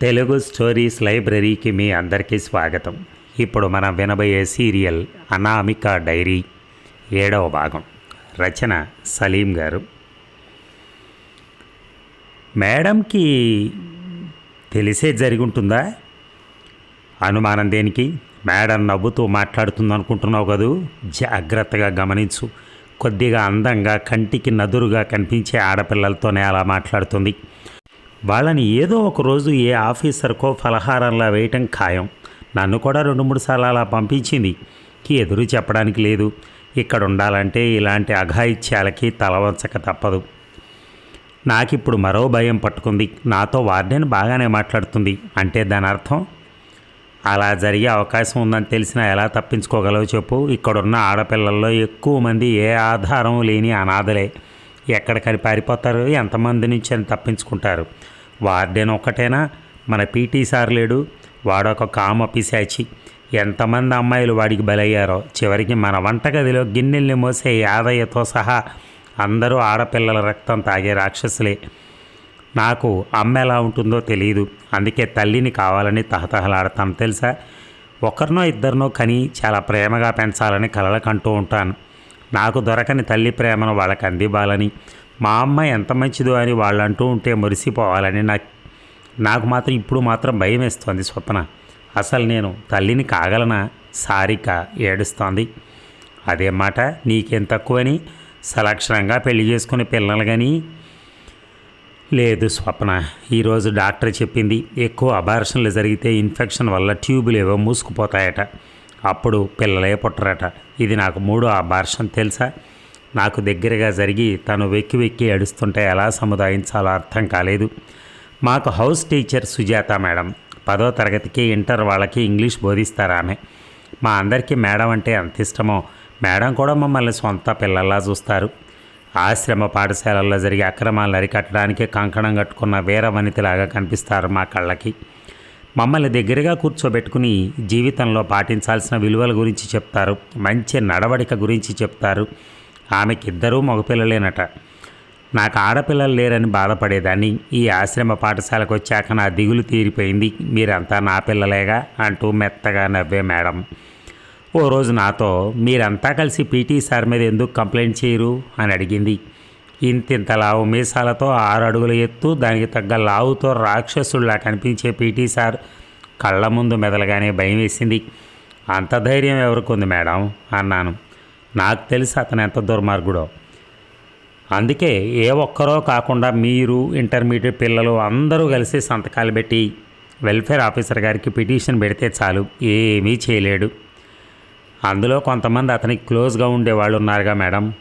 Telugu stories లైబ్రరీకి మీ అందరికీ స్వాగతం. ఇప్పుడు మనం వినబోయే సీరియల్ అనామిక డైరీ ఏడవ భాగం. రచన సలీం గారు. మేడంకి తెలిసే జరిగి ఉంటుందా అనుమానం దేనికి? మేడం నవ్వుతూ మాట్లాడుతుంది అనుకుంటున్నావు కదూ? జాగ్రత్తగా గమనించు. కొద్దిగా అందంగా కంటికి నదురుగా కనిపించే ఆడపిల్లలతోనే అలా మాట్లాడుతుంది. వాళ్ళని ఏదో ఒక రోజు ఏ ఆఫీసర్కో ఫలహారంలా వేయటం ఖాయం. నన్ను కూడా రెండు మూడు సార్లు అలా పంపించింది. ఎదురు చెప్పడానికి లేదు. ఇక్కడ ఉండాలంటే ఇలాంటి అఘాయిత్యాలకి తలవంచక తప్పదు. నాకిప్పుడు మరో భయం పట్టుకుంది. నాతో వార్డెన్ బాగానే మాట్లాడుతుంది. అంటే దాని అర్థం అలా జరిగే అవకాశం ఉందని తెలిసినా ఎలా తప్పించుకోగలవు చెప్పు. ఇక్కడున్న ఆడపిల్లల్లో ఎక్కువ మంది ఏ ఆధారం లేని అనాథలే. ఎక్కడికని పారిపోతారు? ఎంతమంది నుంచి అని తప్పించుకుంటారు. వార్డెన్ ఒక్కటేనా? మన పీటీ సార్ లేడు. వాడొక కామ పిశాచి. ఎంతమంది అమ్మాయిలు వాడికి బలయ్యారో? చివరికి మన వంటగదిలో గిన్నెల్ని మోసే యాదయ్యతో సహా అందరూ ఆడపిల్లల రక్తం తాగే రాక్షసులే. నాకు అమ్మ ఎలా ఉంటుందో తెలియదు అందుకే తల్లిని కావాలని తహతహలాడతాను తెలుసా? ఒకరినో ఇద్దరినో కని చాలా ప్రేమగా పెంచాలని కలలకంటూ ఉంటాను. నాకు దొరకని తల్లి ప్రేమను వాళ్ళకి అందివ్వాలని మా అమ్మ ఎంత మంచిదో అని వాళ్ళు అంటూ ఉంటే మురిసిపోవాలని నాకు నాకు మాత్రం ఇప్పుడు మాత్రం భయం వేస్తోంది స్వప్న. అసలు నేను తల్లిని కాగలనా? సారిక ఏడుస్తోంది. అదే మాట నీకేం తక్కువని? సలక్షణంగా పెళ్ళి చేసుకునే పిల్లలు కానీ లేదు స్వప్న ఈరోజు డాక్టర్ చెప్పింది ఎక్కువ అబార్షన్లు జరిగితే ఇన్ఫెక్షన్ వల్ల ట్యూబులు ఏవో మూసుకుపోతాయట. అప్పుడు పిల్లలే పుట్టరట. ఇది నాకు మూడు ఆ అబార్షన్ తెలుసా? నాకు దగ్గరగా జరిగి తను వెక్కి వెక్కి అడుస్తుంటే ఎలా సముదాయించాలో అర్థం కాలేదు. మాకు హౌస్ టీచర్ సుజాత మేడం. పదో తరగతికి ఇంటర్ వాళ్ళకి ఇంగ్లీష్ బోధిస్తారు ఆమె. మా అందరికీ మేడం అంటే అంత ఇష్టమో మేడం కూడా మమ్మల్ని సొంత పిల్లల్లా చూస్తారు. ఆశ్రమ పాఠశాలల్లో జరిగే అక్రమాలను అరికట్టడానికి కంకణం కట్టుకున్న వీర వనితలాగా కనిపిస్తారు మా కళ్ళకి. మమ్మల్ని దగ్గరగా కూర్చోబెట్టుకుని జీవితంలో పాటించాల్సిన విలువల గురించి చెప్తారు. మంచి నడవడిక గురించి చెప్తారు. ఆమెకి ఇద్దరూ మగపిల్లలేనట. నాకు ఆడపిల్లలు లేరని బాధపడేదాన్ని. ఈ ఆశ్రమ పాఠశాలకు వచ్చాక నా దిగులు తీరిపోయింది. మీరంతా నా పిల్లలేగా అంటూ మెత్తగా నవ్వే మేడం. ఓ రోజు నాతో మీరంతా కలిసి పీటీ సార్ మీద ఎందుకు కంప్లైంట్ చేయరు? అని అడిగింది. ఇంతింత లావు మీసాలతో ఆరు అడుగుల ఎత్తు దానికి తగ్గ లావుతో రాక్షసుల్లా కనిపించే పీటీ సార్ కళ్ళ ముందు మెదలగానే భయం వేసింది. అంత ధైర్యం ఎవరికొంది మేడం? అన్నాను. నాకు తెలిసి అతను ఎంత దుర్మార్గుడో. అందుకే ఏ ఒక్కరో కాకుండా మీరు ఇంటర్మీడియట్ పిల్లలు అందరూ కలిసి సంతకాలు పెట్టి వెల్ఫేర్ ఆఫీసర్ గారికి పిటిషన్ పెడితే చాలు ఏమీ చేయలేడు. అందులో కొంతమంది అతనికి క్లోజ్గా ఉండేవాళ్ళు ఉన్నారుగా మేడం.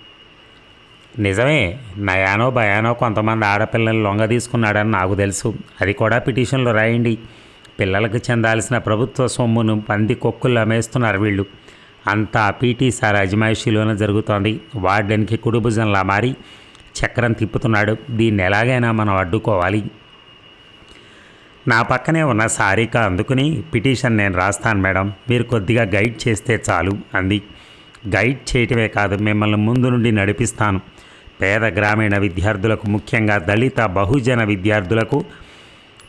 నిజమే నయానో భయానో కొంతమంది ఆడపిల్లల్ని లొంగ తీసుకున్నాడని నాకు తెలుసు. అది కూడా పిటిషన్లో రాయండి. పిల్లలకు చెందాల్సిన ప్రభుత్వ సొమ్మును పంది కొక్కులు అమ్మేస్తున్నారు వీళ్ళు. అంతా పీటీ సార్ అజమాయిషీలోనే జరుగుతోంది. వార్డెన్కి కుడుభుజంలా మారి చక్రం తిప్పుతున్నాడు. దీన్ని ఎలాగైనా మనం అడ్డుకోవాలి. నా పక్కనే ఉన్న సారిక అందుకుని పిటిషన్ నేను రాస్తాను మేడం. మీరు కొద్దిగా గైడ్ చేస్తే చాలు అంది. గైడ్ చేయటమే కాదు మిమ్మల్ని ముందు నుండి నడిపిస్తాను. పేద గ్రామీణ విద్యార్థులకు ముఖ్యంగా దళిత బహుజన విద్యార్థులకు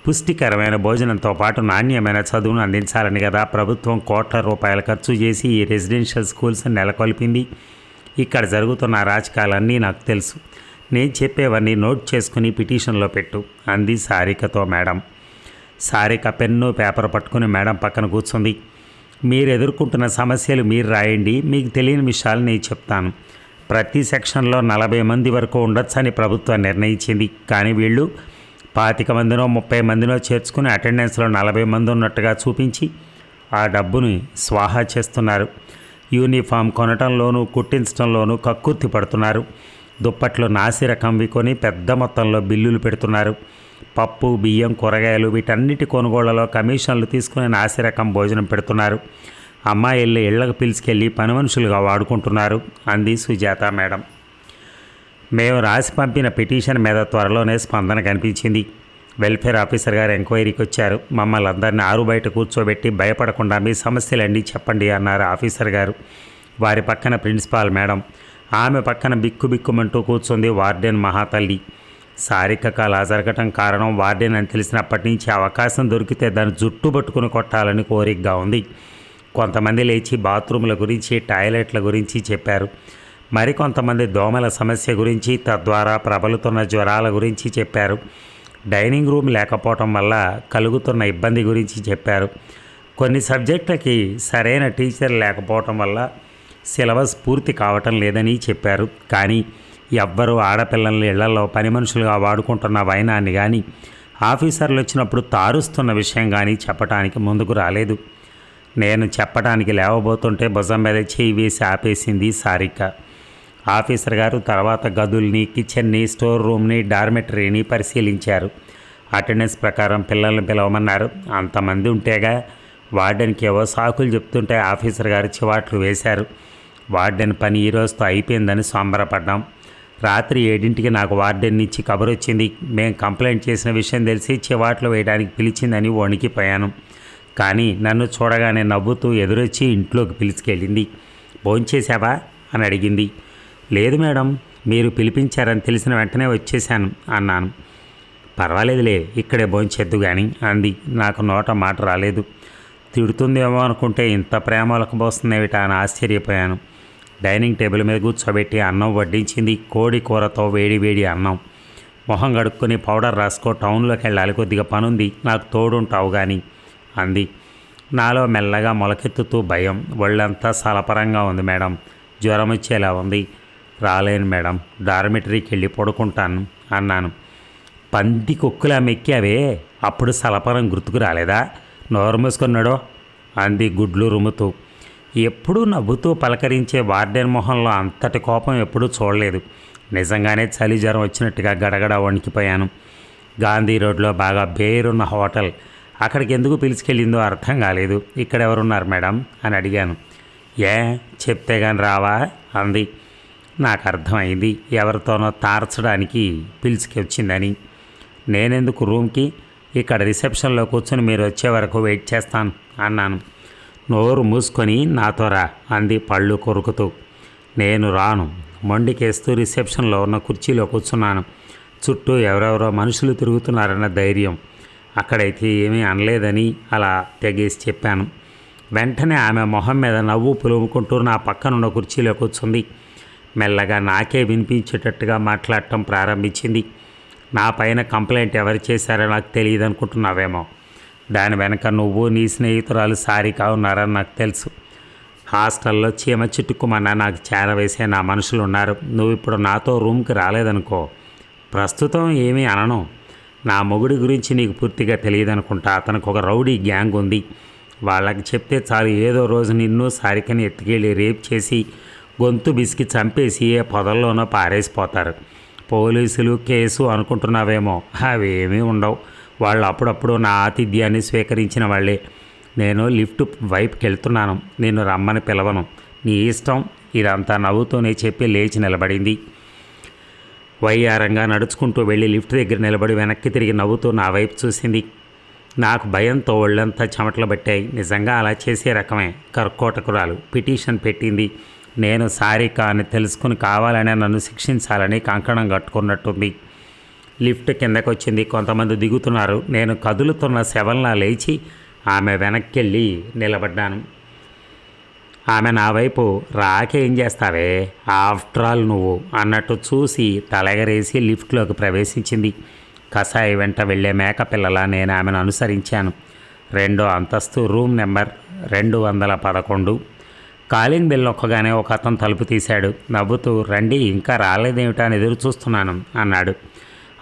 పుష్టికరమైన భోజనంతో పాటు నాణ్యమైన చదువును అందించాలని కదా ప్రభుత్వం కోట్ల రూపాయలు ఖర్చు చేసి ఈ రెసిడెన్షియల్ స్కూల్స్ నెలకొల్పింది. ఇక్కడ జరుగుతున్న రాజకాలన్నీ నాకు తెలుసు. నేను చెప్పేవన్నీ నోట్ చేసుకుని పిటిషన్లో పెట్టు అంది సారికతో మేడం. సారిక పెన్ను పేపర్ పట్టుకుని మేడం పక్కన కూర్చుంది. మీరు ఎదుర్కొంటున్న సమస్యలు మీరు రాయండి మీకు తెలియని విషయాలు నేను చెప్తాను. ప్రతి సెక్షన్లో నలభై మంది వరకు ఉండొచ్చని ప్రభుత్వం నిర్ణయించింది. కానీ వీళ్ళు పాతిక మందినో ముప్పై మందినో చేర్చుకుని అటెండెన్స్లో నలభై మంది ఉన్నట్టుగా చూపించి ఆ డబ్బుని స్వాహా చేస్తున్నారు. యూనిఫామ్ కొనటంలోనూ కుట్టించడంలోనూ కక్కుర్తి పడుతున్నారు. దుప్పట్లు నాసి రకంవి కొని పెద్ద మొత్తంలో బిల్లులు పెడుతున్నారు. పప్పు బియ్యం కూరగాయలు వీటన్నిటి కొనుగోళ్ళలో కమిషన్లు తీసుకుని నాసిరకం భోజనం పెడుతున్నారు. అమ్మాయిల్ని ఇళ్ళకు పిలుచుకెళ్ళి పని మనుషులుగా వాడుకుంటున్నారు అంది సుజాత మేడం. మేము రాసి పంపిన పిటిషన్ మీద త్వరలోనే స్పందన కనిపించింది. వెల్ఫేర్ ఆఫీసర్ గారు ఎంక్వైరీకి వచ్చారు. మమ్మల్ని అందరినీ ఆరు బయట కూర్చోబెట్టి భయపడకుండా మీ సమస్యలన్నీ చెప్పండి అన్నారు ఆఫీసర్ గారు. వారి పక్కన ప్రిన్సిపాల్ మేడం. ఆమె పక్కన బిక్కు బిక్కుమంటూ కూర్చుంది వార్డెన్ మహాతల్లి. సారికకు అలా జరగటం కారణం వార్డెన్ అని తెలిసినప్పటి నుంచి అవకాశం దొరికితే దాన్ని జుట్టు పట్టుకుని కొట్టాలని కోరికగా ఉంది. కొంతమంది లేచి బాత్రూముల గురించి టాయిలెట్ల గురించి చెప్పారు. మరికొంతమంది దోమల సమస్య గురించి తద్వారా ప్రబలుతున్న జ్వరాల గురించి చెప్పారు. డైనింగ్ రూమ్ లేకపోవటం వల్ల కలుగుతున్న ఇబ్బంది గురించి చెప్పారు. కొన్ని సబ్జెక్టులకి సరైన టీచర్ లేకపోవటం వల్ల సిలబస్ పూర్తి కావటం లేదని చెప్పారు. కానీ ఎవ్వరూ ఆడపిల్లల్ని ఇళ్ళలో పని మనుషులుగా వాడుకుంటున్న వైనాన్ని కానీ ఆఫీసర్లు వచ్చినప్పుడు తారుస్తున్న విషయం కానీ చెప్పడానికి ముందుకు రాలేదు. నేను చెప్పడానికి లేవబోతుంటే భుజం మీద చేయి వేసి ఆపేసింది సారిక. ఆఫీసర్ గారు తర్వాత గదుల్ని కిచెన్ని స్టోర్ రూమ్ని డార్మెటరీని పరిశీలించారు. అటెండెన్స్ ప్రకారం పిల్లల్ని పిలవమన్నారు. అంతమంది ఉంటేగా వార్డెన్కి ఏవో సాకులు చెప్తుంటే ఆఫీసర్ గారు చివాట్లు వేశారు. వార్డెన్ పని ఈ రోజుతో అయిపోయిందని సంబరపడ్డాం. రాత్రి ఏడింటికి నాకు వార్డెన్ నుంచి కబురు వచ్చింది మేము కంప్లైంట్ చేసిన విషయం తెలిసి చివాట్లు వేయడానికి పిలిచిందని వణికిపోయాను. కానీ నన్ను చూడగానే నవ్వుతూ ఎదురొచ్చి ఇంట్లోకి పిలిచుకెళ్ళింది. భోంచేశావా అని అడిగింది. లేదు మేడం మీరు పిలిపించారని తెలిసిన వెంటనే వచ్చేశాను అన్నాను. పర్వాలేదులే ఇక్కడే భోంచేద్దు కానీ అంది. నాకు నోట మాట రాలేదు. తిడుతుందేమో అనుకుంటే ఇంత ప్రేమలకు పోస్తుందేమిట అని ఆశ్చర్యపోయాను. డైనింగ్ టేబుల్ మీద కూర్చోబెట్టి అన్నం వడ్డించింది. కోడి కూరతో వేడి వేడి అన్నం. మొహం కడుక్కుని పౌడర్ రాసుకో టౌన్లోకి వెళ్ళాలి కొద్దిగా పనుంది. నాకు తోడుంటావు కానీ అంది. నాలో మెల్లగా మొలకెత్తుతూ భయం. ఒళ్ళంతా సలపరంగా ఉంది మేడం. జ్వరం వచ్చేలా ఉంది. రాలేను మేడం. డార్మిటరీకి వెళ్ళి పడుకుంటాను అన్నాను. పంది కుక్కులా మెక్కావే. అప్పుడు సలపరం గుర్తుకు రాలేదా? నోరు మూసుకున్నాడో? అంది గుడ్లు రుముతూ. ఎప్పుడూ నవ్వుతూ పలకరించే వార్డెన్ మొహంలో అంతటి కోపం ఎప్పుడూ చూడలేదు. నిజంగానే చలి జ్వరం వచ్చినట్టుగా గడగడ వణికిపోయాను. గాంధీ రోడ్లో బాగా బేరున్న హోటల్. అక్కడికి ఎందుకు పిలిచుకెళ్ళిందో అర్థం కాలేదు. ఇక్కడ ఎవరున్నారు మేడం? అని అడిగాను. ఏ చెప్తే కానీ రావా? అంది. నాకు అర్థమైంది ఎవరితోనో తార్చడానికి పిలిచికొచ్చిందని. నేనెందుకు రూమ్కి? ఇక్కడ రిసెప్షన్లో కూర్చొని మీరు వచ్చే వరకు వెయిట్ చేస్తాను అన్నాను. నోరు మూసుకొని నాతో రా అంది పళ్ళు కొరుకుతూ. నేను రాను. మొండికేస్తూ రిసెప్షన్లో ఉన్న కుర్చీలో కూర్చున్నాను. చుట్టూ ఎవరెవరో మనుషులు తిరుగుతున్నారన్న ధైర్యం. అక్కడైతే ఏమీ అనలేదని అలా తెగేసి చెప్పాను. వెంటనే ఆమె మొహం మీద నవ్వు పులుముకుంటూ నా పక్కనున్న కుర్చీలో కూర్చుంది మెల్లగా నాకే వినిపించేటట్టుగా మాట్లాడటం ప్రారంభించింది. నా పైన కంప్లైంట్ ఎవరు చేశారో నాకు తెలియదు అనుకుంటున్నావేమో దాని వెనక నువ్వు నీ స్నేహితురాలు సారీ ఉన్నారని నాకు తెలుసు. హాస్టల్లో చీమ చిట్టుకుమన్నా నాకు చేరవేసే నా మనుషులు ఉన్నారు నువ్వు ఇప్పుడు నాతో రూమ్కి రాలేదనుకో. ప్రస్తుతం ఏమీ అనను. నా మొగుడి గురించి నీకు పూర్తిగా తెలియదు అనుకుంటా అతనికి ఒక రౌడీ గ్యాంగ్ ఉంది. వాళ్ళకి చెప్తే చాలు ఏదో రోజు నిన్ను సారికని ఎత్తుకెళ్ళి రేప్ చేసి గొంతు బిసికి చంపేసి ఏ పొదల్లోనో పారేసిపోతారు. పోలీసులు కేసు అనుకుంటున్నావేమో అవేమీ ఉండవు. వాళ్ళు అప్పుడప్పుడు నా ఆతిథ్యాన్ని స్వీకరించిన వాళ్ళే. నేను లిఫ్ట్ వైపుకి వెళ్తున్నాను. నేను రమ్మని పిలవను. నీ ఇష్టం ఇదంతా నవ్వుతూనే చెప్పి లేచి నిలబడింది. వయ్యారంగా నడుచుకుంటూ వెళ్ళి లిఫ్ట్ దగ్గర నిలబడి వెనక్కి తిరిగి నవ్వుతూ నా వైపు చూసింది. నాకు భయంతో ఒళ్ళంతా చెమటలు పట్టాయి. నిజంగా అలా చేసే రకమే. కర్కోటకురాలు పిటిషన్ పెట్టింది. నేను సారిక అని తెలుసుకుని కావాలనే నన్ను శిక్షించాలని కంకణం కట్టుకున్నట్టుంది. లిఫ్ట్ కిందకు వచ్చింది కొంతమంది దిగుతున్నారు. నేను కదులుతున్న శవంలా లేచి ఆమె వెనక్కి వెళ్ళి నిలబడ్డాను. ఆమె నా వైపు రాకేం చేస్తావే? ఆఫ్టర్ ఆల్ నువ్వు అన్నట్టు చూసి తలగరేసి లిఫ్ట్లోకి ప్రవేశించింది. కషాయి వెంట వెళ్ళే మేకపిల్లలా నేను ఆమెను అనుసరించాను. రెండో అంతస్తు రూమ్ నెంబర్ రెండు వందల పదకొండు. కాలింగ్ బిల్ నొక్కగానే ఒక అతను తలుపు తీశాడు. నవ్వుతూ రండి ఇంకా రాలేదేమిటా అని ఎదురు చూస్తున్నాను అన్నాడు.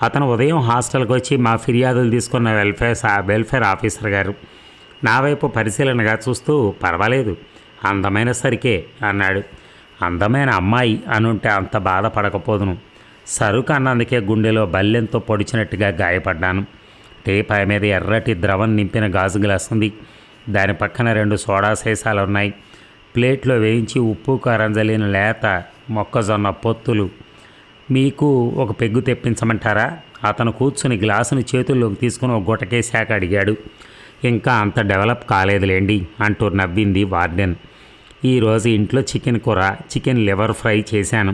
అతను ఉదయం హాస్టల్కి వచ్చి మా ఫిర్యాదులు తీసుకున్న వెల్ఫేర్ వెల్ఫేర్ ఆఫీసర్ గారు. నా వైపు పరిశీలనగా చూస్తూ పర్వాలేదు. అందమైన సరికే అన్నాడు. అందమైన అమ్మాయి అనుంటే అంత బాధపడకపోదును. సరుకు అన్నందుకే గుండెలో బల్లెంతో పొడిచినట్టుగా గాయపడ్డాను. టేపాయ మీద ఎర్రటి ద్రవం నింపిన గాజు గ్లాస్ ఉంది. దాని పక్కన రెండు సోడా సీసాలు ఉన్నాయి ప్లేట్లో వేయించి ఉప్పు కారం జల్లిన లేత మొక్కజొన్న పొత్తులు. మీకు ఒక పెగ్గు తెప్పించమంటారా? అతను కూర్చుని గ్లాసుని చేతుల్లోకి తీసుకుని ఒక గుటకేశాక అడిగాడు. ఇంకా అంత డెవలప్ కాలేదులేండి అంటూ నవ్వింది వార్డెన్. ఈరోజు ఇంట్లో చికెన్ కూర చికెన్ లివర్ ఫ్రై చేశాను.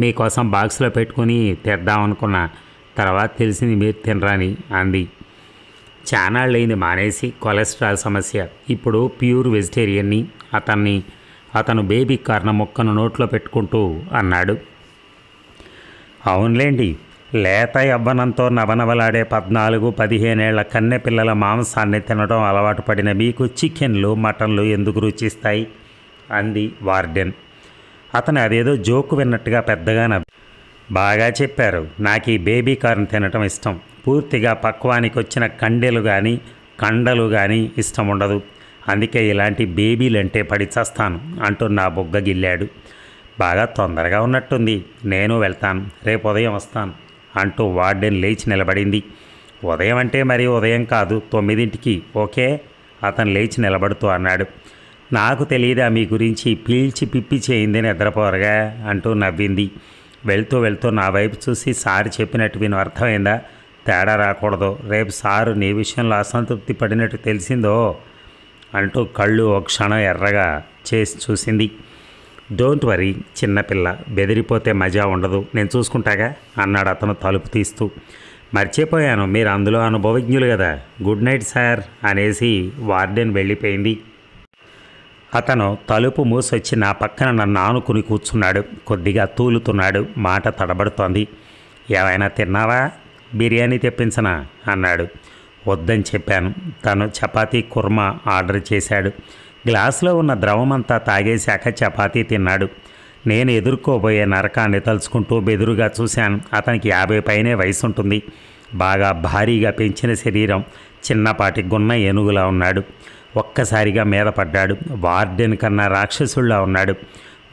మీకోసం బాక్స్లో పెట్టుకుని తెద్దామనుకున్నా తర్వాత తెలిసింది మీరు తినరాని అంది. చానాళ్ళైంది మానేసి కొలెస్ట్రాల్ సమస్య. ఇప్పుడు ప్యూర్ వెజిటేరియన్ని అతన్ని అతను బేబీ కర్ణ ముక్కను నోట్లో పెట్టుకుంటూ అన్నాడు. అవునులేండి లేత యవ్వనంతో నవనవలాడే పద్నాలుగు పదిహేనేళ్ళ కన్నె పిల్లల మాంసాన్ని తినడం అలవాటు పడిన మీకు చికెన్లు మటన్లు ఎందుకు రుచిస్తాయి? అంది వార్డెన్. అతను అదేదో జోకు విన్నట్టుగా పెద్దగా నవ్వి బాగా చెప్పారు. నాకు ఈ బేబీ కార్న్ తినటం ఇష్టం. పూర్తిగా పక్వానికి వచ్చిన కండెలు కానీ కండలు కానీ ఇష్టం ఉండదు అందుకే ఇలాంటి బేబీలంటే పడి చస్తాను అంటూ నా బొగ్గ గిల్లాడు. బాగా తొందరగా ఉన్నట్టుంది. నేను వెళ్తాను. రేపు ఉదయం వస్తాను అంటూ వార్డెన్ లేచి నిలబడింది. ఉదయం అంటే మరి ఉదయం కాదు తొమ్మిదింటికి ఓకే? అతను లేచి నిలబడుతూ అన్నాడు. నాకు తెలియదా మీ గురించి పీల్చి పిప్పి చేయింది నిద్రపోరగా అంటూ నవ్వింది. వెళ్తూ వెళ్తూ నా వైపు చూసి సార్ చెప్పినట్టు విను అర్థమైందా? తేడా రాకూడదు. రేపు సారు నీ విషయంలో అసంతృప్తి పడినట్టు తెలిసిందో అంటూ కళ్ళు ఒక క్షణం ఎర్రగా చేసి చూసింది. డోంట్ వరీ చిన్నపిల్ల బెదిరిపోతే మజా ఉండదు. నేను చూసుకుంటాగా? అన్నాడు అతను తలుపు తీస్తూ. మర్చిపోయాను మీరు అందులో అనుభవజ్ఞులు కదా. గుడ్ నైట్ సార్ అనేసి వార్డెన్ వెళ్ళిపోయింది. అతను తలుపు మూసొచ్చి నా పక్కన నన్ను ఆనుకుని కూర్చున్నాడు. కొద్దిగా తూలుతున్నాడు. మాట తడబడుతోంది. ఏమైనా తిన్నావా? బిర్యానీ తెప్పించనా? అన్నాడు. వద్దని చెప్పాను. తను చపాతీ కుర్మా ఆర్డర్ చేశాడు. గ్లాసులో ఉన్న ద్రవమంతా తాగేశాక చపాతీ తిన్నాడు. నేను ఎదుర్కోబోయే నరకాన్ని తలుచుకుంటూ బెదురుగా చూశాను. అతనికి యాభై పైనే వయసు ఉంటుంది బాగా భారీగా పెంచిన శరీరం చిన్నపాటి గున్న ఏనుగులా ఉన్నాడు. ఒక్కసారిగా మీద పడ్డాడు. వార్డెన్ కన్నా రాక్షసుల్లా ఉన్నాడు.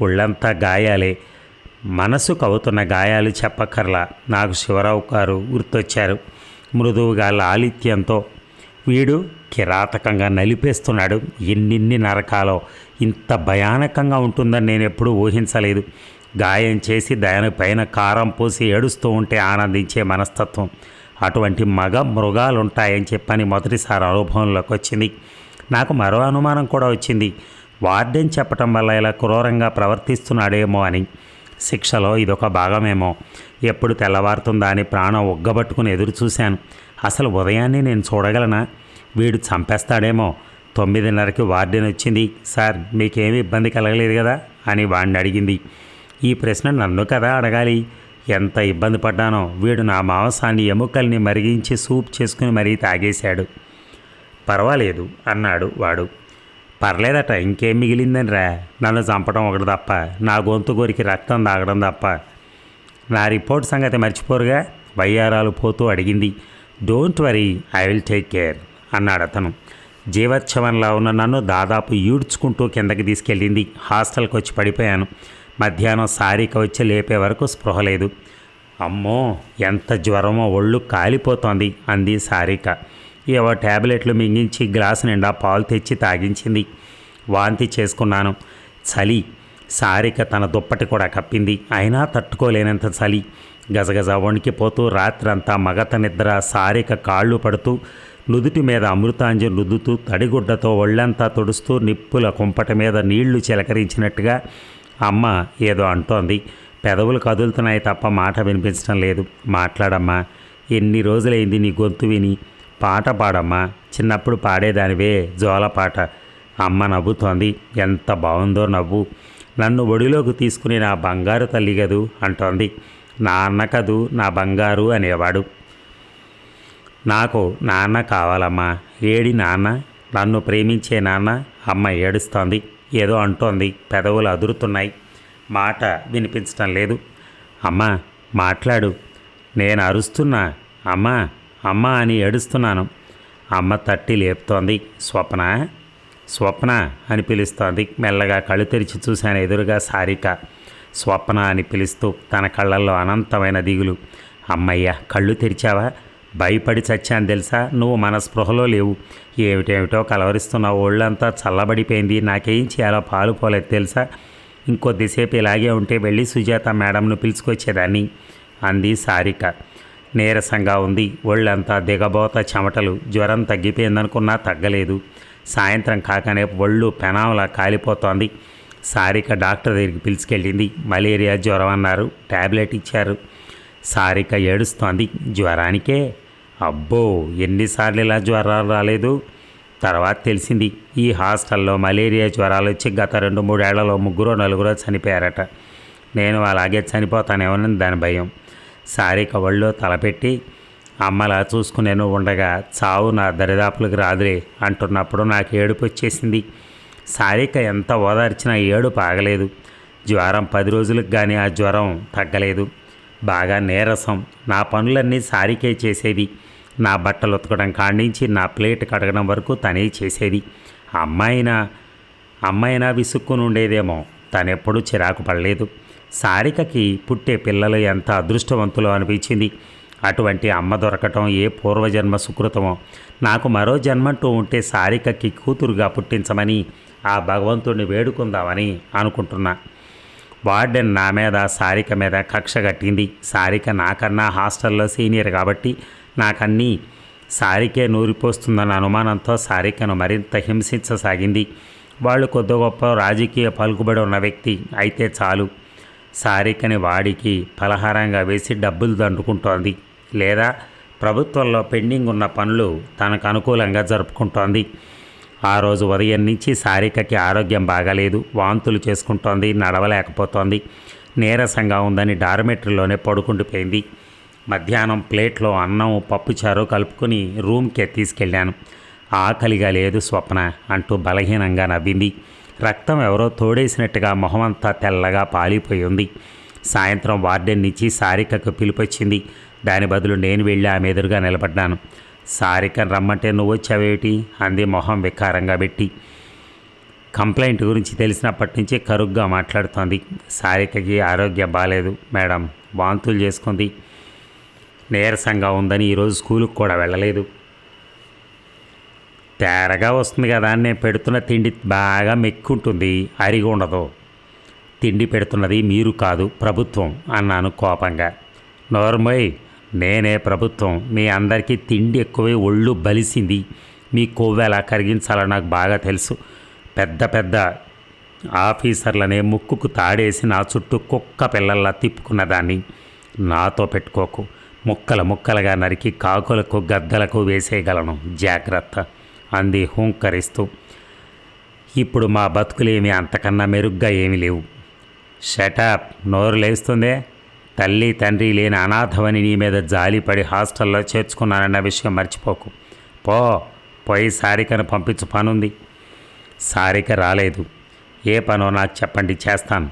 ఒళ్ళంతా గాయాలే. మనసు అవుతున్న గాయాలు చెప్పక్కర్లా. నాకు శివరావు గారు గుర్తొచ్చారు. మృదువుగా లాలిత్యంతో వీడు కిరాతకంగా నలిపేస్తున్నాడు. ఎన్నిన్ని నరకాలో. ఇంత భయానకంగా ఉంటుందని నేను ఎప్పుడూ ఊహించలేదు. గాయం చేసి దానిపైన కారం పోసి ఏడుస్తూ ఉంటే ఆనందించే మనస్తత్వం. అటువంటి మగ మృగాలుంటాయని చెప్పని మొదటిసారి అనుభవంలోకి వచ్చింది నాకు మరో అనుమానం కూడా వచ్చింది. వార్డెన్ చెప్పటం వల్ల ఇలా క్రూరంగా ప్రవర్తిస్తున్నాడేమో అని. శిక్షలో ఇదొక భాగమేమో. ఎప్పుడు తెల్లవారుతుందా అని ప్రాణం ఒగ్గబట్టుకుని ఎదురు చూశాను. అసలు ఉదయాన్నే నేను చూడగలనా? వీడు చంపేస్తాడేమో. తొమ్మిదిన్నరకి వార్డెన్ వచ్చింది. సార్ మీకేమీ ఇబ్బంది కలగలేదు కదా? అని వాడిని అడిగింది. ఈ ప్రశ్న నన్ను కదా అడగాలి? ఎంత ఇబ్బంది పడ్డానో? వీడు నా మాంసాన్ని ఎముకల్ని మరిగించి సూప్ చేసుకుని మరీ తాగేశాడు. పర్వాలేదు అన్నాడు వాడు. పర్లేదట ఇంకేం మిగిలిందని రా నన్ను చంపడం ఒకటి తప్ప నా గొంతు గోరికి రక్తం తాగడం తప్ప. నా రిపోర్ట్ సంగతి మర్చిపోరుగా? వయ్యారాలు పోతూ అడిగింది. Don't worry I will take care అన్నాడు అతను. జీవోత్సవంలా ఉన్న నన్ను దాదాపు ఈడ్చుకుంటూ కిందకి తీసుకెళ్ళింది. హాస్టల్కి వచ్చి పడిపోయాను. మధ్యాహ్నం సారీక వచ్చి లేపే వరకు స్పృహ లేదు. అమ్మో ఎంత జ్వరమో ఒళ్ళు కాలిపోతోంది అంది సారిక. ఏవో ట్యాబ్లెట్లు మింగించి గ్లాసు నిండా పాలు తెచ్చి తాగించింది. వాంతి చేసుకున్నాను. చలి. సారిక తన దుప్పటి కూడా కప్పింది. అయినా తట్టుకోలేనంత చలి. గజగజ వణికిపోతూ రాత్రంతా మగత నిద్ర సారిక కాళ్ళు పడుతూ నుదుటి మీద అమృతాంజలి రుద్దుతూ తడిగుడ్డతో ఒళ్ళంతా తుడుస్తూ నిప్పుల కుంపట మీద నీళ్ళు చిలకరించినట్టుగా అమ్మ ఏదో అంటోంది. పెదవులు కదులుతున్నాయి తప్ప మాట వినిపించడం లేదు. మాట్లాడమ్మా ఎన్ని రోజులైంది నీ గొంతు విని? పాట పాడమ్మా. చిన్నప్పుడు పాడేదానివే జోలపాట అమ్మ నవ్వుతోంది. ఎంత బాగుందో నవ్వు. నన్ను ఒడిలోకి తీసుకుని నా బంగారు తల్లి కదూ అంటోంది. నా అన్న కదూ నా బంగారు అనేవాడు. నాకు నాన్న కావాలమ్మా. ఏడి నాన్న? నన్ను ప్రేమించే నాన్న? అమ్మ ఏడుస్తోంది. ఏదో అంటోంది. పెదవులు అదురుతున్నాయి. మాట వినిపించటం లేదు. అమ్మా మాట్లాడు. నేను అరుస్తున్నా. అమ్మా అమ్మ అని ఏడుస్తున్నాను. అమ్మ తట్టి లేపుతోంది. స్వప్న? స్వప్న అని పిలుస్తోంది. మెల్లగా కళ్ళు తెరిచి చూశాను ఎదురుగా సారిక. స్వప్న అని పిలుస్తూ తన కళ్ళల్లో అనంతమైన దిగులు. అమ్మయ్య కళ్ళు తెరిచావా? భయపడి చచ్చాను తెలుసా? నువ్వు మన స్పృహలో లేవు. ఏమిటేమిటో కలవరిస్తున్నావు. ఒళ్ళంతా చల్లబడిపోయింది. నాకేం చేయాలో పాలు పోలేదు తెలుసా? ఇంకొద్దిసేపు ఇలాగే ఉంటే వెళ్ళి సుజాత మేడంను పిలుచుకొచ్చేదాన్ని అంది సారిక. నీరసంగా ఉంది. ఒళ్ళంతా దిగబోత చెమటలు. జ్వరం తగ్గిపోయిందనుకున్నా తగ్గలేదు. సాయంత్రం కాకనే ఒళ్ళు పెనాంలా కాలిపోతోంది. సారిక డాక్టర్ దగ్గరికి పిలుచుకెళ్ళింది. మలేరియా జ్వరం అన్నారు. ట్యాబ్లెట్ ఇచ్చారు. సారిక ఏడుస్తోంది. జ్వరానికే? అబ్బో! ఎన్నిసార్లు ఇలా జ్వరాలు రాలేదు? తర్వాత తెలిసింది. ఈ హాస్టల్లో మలేరియా జ్వరాలు వచ్చి గత రెండు మూడేళ్ళలో ముగ్గురు నలుగురో చనిపోయారట. నేను అలాగే చనిపోతానేమోనని దాని భయం. సారీ కవళ్ళు తలపెట్టి అమ్మలా చూసుకునేను ఉండగా చావు నా దరిదాపులకు రాదులే అంటున్నప్పుడు నాకు ఏడుపు వచ్చేసింది. సారిక ఎంత ఓదార్చినా ఏడు పాగలేదు జ్వరం పది రోజులకు కానీ ఆ జ్వరం తగ్గలేదు. బాగా నీరసం. నా పనులన్నీ సారికే చేసేది. నా బట్టలు ఉతకడం కాడించి నా ప్లేట్ కడగడం వరకు తనే చేసేది. అమ్మాయినా అమ్మాయినా విసుక్కుని ఉండేదేమో తనెప్పుడూ చిరాకు పడలేదు. సారికకి పుట్టే పిల్లలు ఎంత అదృష్టవంతులో అనిపించింది. అటువంటి అమ్మ దొరకటం ఏ పూర్వజన్మ సుకృతమో. నాకు మరో జన్మంటూ ఉంటే సారికకి కూతురుగా పుట్టించమని ఆ భగవంతుడిని వేడుకుందామని అనుకుంటున్నా. వార్డెన్ నా మీద సారిక మీద కక్ష కట్టింది. సారిక నాకన్నా హాస్టల్లో సీనియర్ కాబట్టి నాకన్నీ సారికే నూరిపోస్తుందన్న అనుమానంతో సారికను మరింత హింసించసాగింది. వాళ్ళు కొద్ది గొప్ప రాజకీయ పలుకుబడి ఉన్న వ్యక్తి అయితే చాలు. సారికని వాడికి పలహారంగా వేసి డబ్బులు దండుకుంటోంది. లేదా ప్రభుత్వంలో పెండింగ్ ఉన్న పనులు తనకు అనుకూలంగా జరుపుకుంటోంది. ఆ రోజు ఉదయం నుంచి సారికకి ఆరోగ్యం బాగాలేదు. వాంతులు చేసుకుంటోంది నడవలేకపోతోంది. నీరసంగా ఉందని డార్మెటరీలోనే పడుకుండిపోయింది. మధ్యాహ్నం ప్లేట్లో అన్నం పప్పుచారు కలుపుకొని రూమ్కే తీసుకెళ్ళాను. ఆకలిగా లేదు స్వప్న అంటూ బలహీనంగా నవ్వింది. రక్తం ఎవరో తోడేసినట్టుగా మొహమంతా తెల్లగా పాలిపోయి ఉంది సాయంత్రం వార్డెన్ నుంచి సారికకు పిలిపొచ్చింది. దాని బదులు నేను వెళ్ళి ఆమె ఎదురుగా నిలబడ్డాను. సారికను రమ్మంటే నువ్వు వచ్చావేటి? అంది మొహం వికారంగా పెట్టి. కంప్లైంట్ గురించి తెలిసినప్పటి నుంచి కరుగ్గా మాట్లాడుతోంది. సారికకి ఆరోగ్యం బాగాలేదు మేడం. వాంతులు చేసుకుంది. నీరసంగా ఉందని ఈరోజు స్కూలుకు కూడా వెళ్ళలేదు. తేరగా వస్తుంది కదా అని నేను పెడుతున్న తిండి బాగా మెక్కుంటుంది అరిగి ఉండదు. తిండి పెడుతున్నది మీరు కాదు ప్రభుత్వం అన్నాను కోపంగా. నోర్మోయ్ నేనే ప్రభుత్వం. మీ అందరికీ తిండి ఎక్కువై ఒళ్ళు బలిసింది. మీ కొవ్వు ఎలా కరిగించాలో నాకు బాగా తెలుసు. పెద్ద పెద్ద ఆఫీసర్లనే ముక్కుకు తాడేసి నా చుట్టూ కుక్క పిల్లల్లా తిప్పుకున్న దాన్ని నాతో పెట్టుకోకు. ముక్కల ముక్కలుగా నరికి కాకులకు గద్దలకు వేసేయగలను. జాగ్రత్త. అంది హూంకరిస్తూ. ఇప్పుడు మా బతుకులేమి అంతకన్నా మెరుగ్గా ఏమీ లేవు. షటాప్ నోరు లేస్తుందే? తల్లి తండ్రి లేని అనాథవని నీ మీద జాలిపడి హాస్టల్లో చేర్చుకున్నానన్న విషయం మర్చిపోకు. పో పోయి సారికను పంపించు పనుంది. సారిక రాలేదు. ఏ పనో నాకు చెప్పండి చేస్తాను.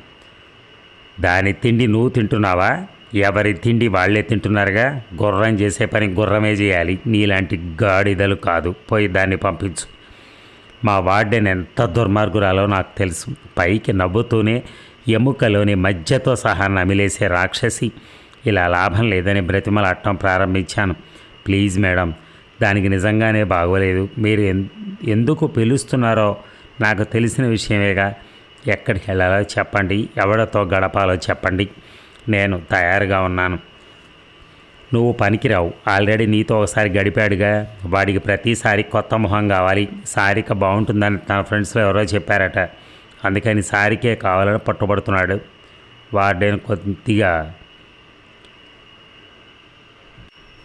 దాని తిండి నువ్వు తింటున్నావా? ఎవరి తిండి వాళ్ళే తింటున్నారుగా? గుర్రం చేసే పని గుర్రమే చేయాలి. నీలాంటి గాడిదలు కాదు. పోయి దాన్ని పంపించు. మా వార్డెన్ ఎంత దుర్మార్గురాలో నాకు తెలుసు. పైకి నవ్వుతూనే ఎముకలోని మధ్యతో సహా నమిలేసే రాక్షసి. ఇలా లాభం లేదని బ్రతిమలాడటం ప్రారంభించాను. ప్లీజ్ మేడం దానికి నిజంగానే బాగోలేదు. మీరు ఎందుకు పిలుస్తున్నారో నాకు తెలిసిన విషయమేగా. ఎక్కడికి వెళ్ళాలో చెప్పండి. ఎవడతో గడపాలో చెప్పండి. నేను తయారుగా ఉన్నాను. నువ్వు పనికిరావు. ఆల్రెడీ నీతో ఒకసారి గడిపాడుగా. వాడికి ప్రతిసారి కొత్త మొహం కావాలి. సారిక బాగుంటుందని తన ఫ్రెండ్స్లో ఎవరో చెప్పారట. అందుకని సారికే కావాలని పట్టుబడుతున్నాడు. వాడిని కొద్దిగా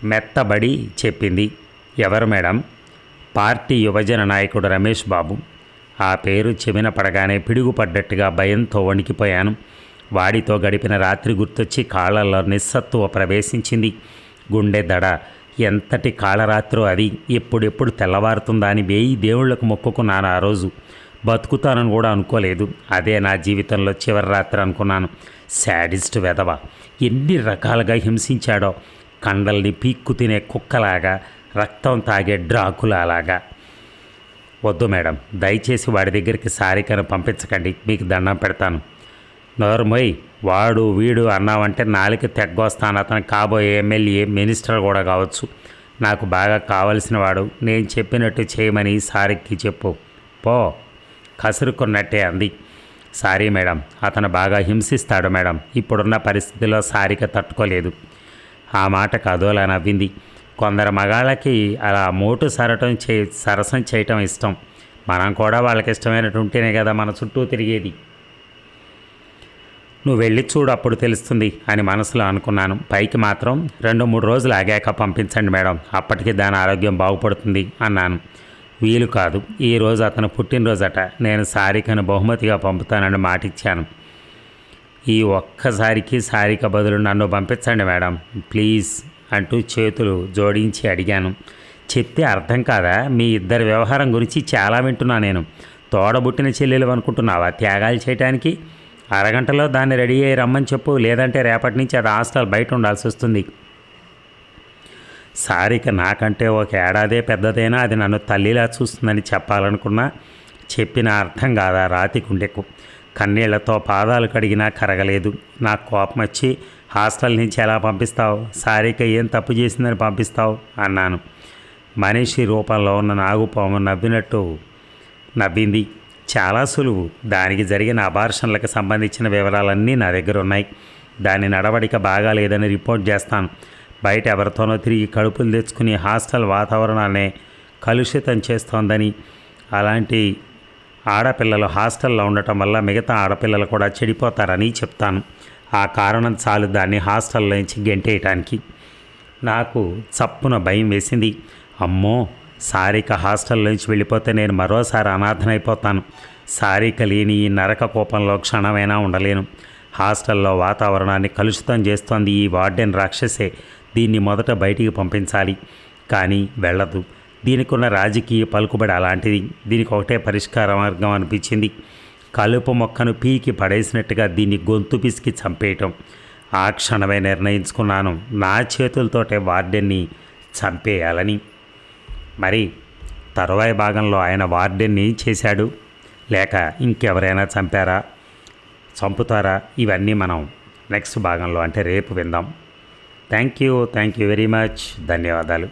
మెత్తబడి చెప్పింది. ఎవరు మేడం? పార్టీ యువజన నాయకుడు రమేష్ బాబు. ఆ పేరు చెవిన పడగానే పిడుగుపడ్డట్టుగా భయంతో వణికిపోయాను. వాడితో గడిపిన రాత్రి గుర్తొచ్చి కాళ్ళల్లో నిస్సత్తువ ప్రవేశించింది. గుండె దడ ఎంతటి కాళరాత్రో అది ఎప్పుడెప్పుడు తెల్లవారుతుందా అని వేయి దేవుళ్ళకు మొక్కుకున్నాను ఆ రోజు. బతుకుతానని కూడా అనుకోలేదు. అదే నా జీవితంలో చివరి రాత్రి అనుకున్నాను. శాడిస్ట్ వెధవ ఎన్ని రకాలుగా హింసించాడో. కండల్ని పీక్కు తినే కుక్కలాగా రక్తం తాగే డ్రాకులాగా వద్దు మేడం దయచేసి వాడి దగ్గరికి సారికను పంపించకండి. మీకు దండం పెడతాను. నోర్మోయ్ వాడు వీడు అన్నావంటే నాలుక తెగ్గొస్తాను. అతను కాబోయే ఎమ్మెల్యే మినిస్టర్ కూడా కావచ్చు. నాకు బాగా కావలసిన వాడు నేను చెప్పినట్టు చేయమని సారికి చెప్పు. పో. కసురుకున్నట్టే అంది. Sorry madam. అతను బాగా హింసిస్తాడు మేడం. ఇప్పుడున్న పరిస్థితిలో సారిక తట్టుకోలేదు. ఆ మాట కదోలా నవ్వింది. కొందరు మగాళ్ళకి అలా మోటు సరటం చే సరసం చేయటం ఇష్టం. మనం కూడా వాళ్ళకి ఇష్టమైనట్టు ఉంటేనే కదా మన చుట్టూ తిరిగేది. నువ్వు వెళ్ళి చూడు అప్పుడు తెలుస్తుంది అని మనసులో అనుకున్నాను. పైకి మాత్రం రెండు మూడు రోజులు ఆగాక పంపించండి మేడం అప్పటికి దాని ఆరోగ్యం బాగుపడుతుంది అన్నాను. వీలు కాదు ఈ రోజు అతను పుట్టినరోజట నేను సారికను బహుమతిగా పంపుతానని మాటిచ్చాను. ఈ ఒక్కసారికి సారిక బదులు నన్ను పంపించండి మేడం ప్లీజ్ అంటూ చేతులు జోడించి అడిగాను. చెప్తే అర్థం కాదా మీ ఇద్దరి వ్యవహారం గురించి చాలా వింటున్నా నేను. తోడబుట్టిన చెల్లెలు అనుకుంటున్నావా త్యాగాలు చేయటానికి? అరగంటలో దాన్ని రెడీ అయ్యి రమ్మని చెప్పు లేదంటే రేపటి నుంచి అది హాస్టల్ బయట ఉండాల్సి వస్తుంది. సారిక నాకంటే ఒక ఏడాదే పెద్దదైనా అది నన్ను తల్లిలా చూస్తుందని చెప్పాలనుకున్నా చెప్పిన అర్థం కాదా రాతి గుండెకు. కన్నీళ్ళతో పాదాలు కడిగినా కరగలేదు. నాకు కోపం వచ్చి హాస్టల్ నుంచి ఎలా పంపిస్తావు? సారిక ఏం తప్పు చేసిందని పంపిస్తావు? అన్నాను. మనిషి రూపంలో ఉన్న నాగుపాము నవ్వినట్టు నవ్వింది. చాలా సులువు. దానికి జరిగిన అబార్షన్లకు సంబంధించిన వివరాలన్నీ నా దగ్గర ఉన్నాయి. దాని నడవడిక బాగాలేదని రిపోర్ట్ చేస్తాను. బయట ఎవరితోనో తిరిగి కడుపులు తెచ్చుకుని హాస్టల్ వాతావరణాన్ని కలుషితం చేస్తోందని. అలాంటి ఆడపిల్లలు హాస్టల్లో ఉండటం వల్ల మిగతా ఆడపిల్లలు కూడా చెడిపోతారని చెప్తాను. ఆ కారణం చాలు దాన్ని హాస్టల్లో నుంచి గెంటేయటానికి. నాకు చప్పున భయం వేసింది. అమ్మో! సారిక హాస్టల్ నుంచి వెళ్ళిపోతే నేను మరోసారి అనాథనైపోతాను. సారిక లేని ఈ నరక కోపంలో క్షణమైనా ఉండలేను. హాస్టల్లో వాతావరణాన్ని కలుషితం చేస్తోంది ఈ వార్డెన్ రాక్షసే. దీన్ని మొదట బయటికి పంపించాలి. కానీ వెళ్ళదు. దీనికి ఉన్న రాజకీయ పలుకుబడి అలాంటిది. దీనికి ఒకటే పరిష్కార మార్గం అనిపించింది. కలుపు మొక్కను పీకి పడేసినట్టుగా దీన్ని గొంతు పిసికి చంపేయటం. ఆ క్షణమే నిర్ణయించుకున్నాను. నా చేతులతోటే వార్డెన్ని చంపేయాలని. మరి తరువాయి భాగంలో ఆయన వార్డెన్ని చేశాడు? లేక ఇంకెవరైనా చంపారా? చంపుతారా? ఇవన్నీ మనం నెక్స్ట్ భాగంలో అంటే రేపు విందాం. Thank you thank you very much. ధన్యవాదాలు.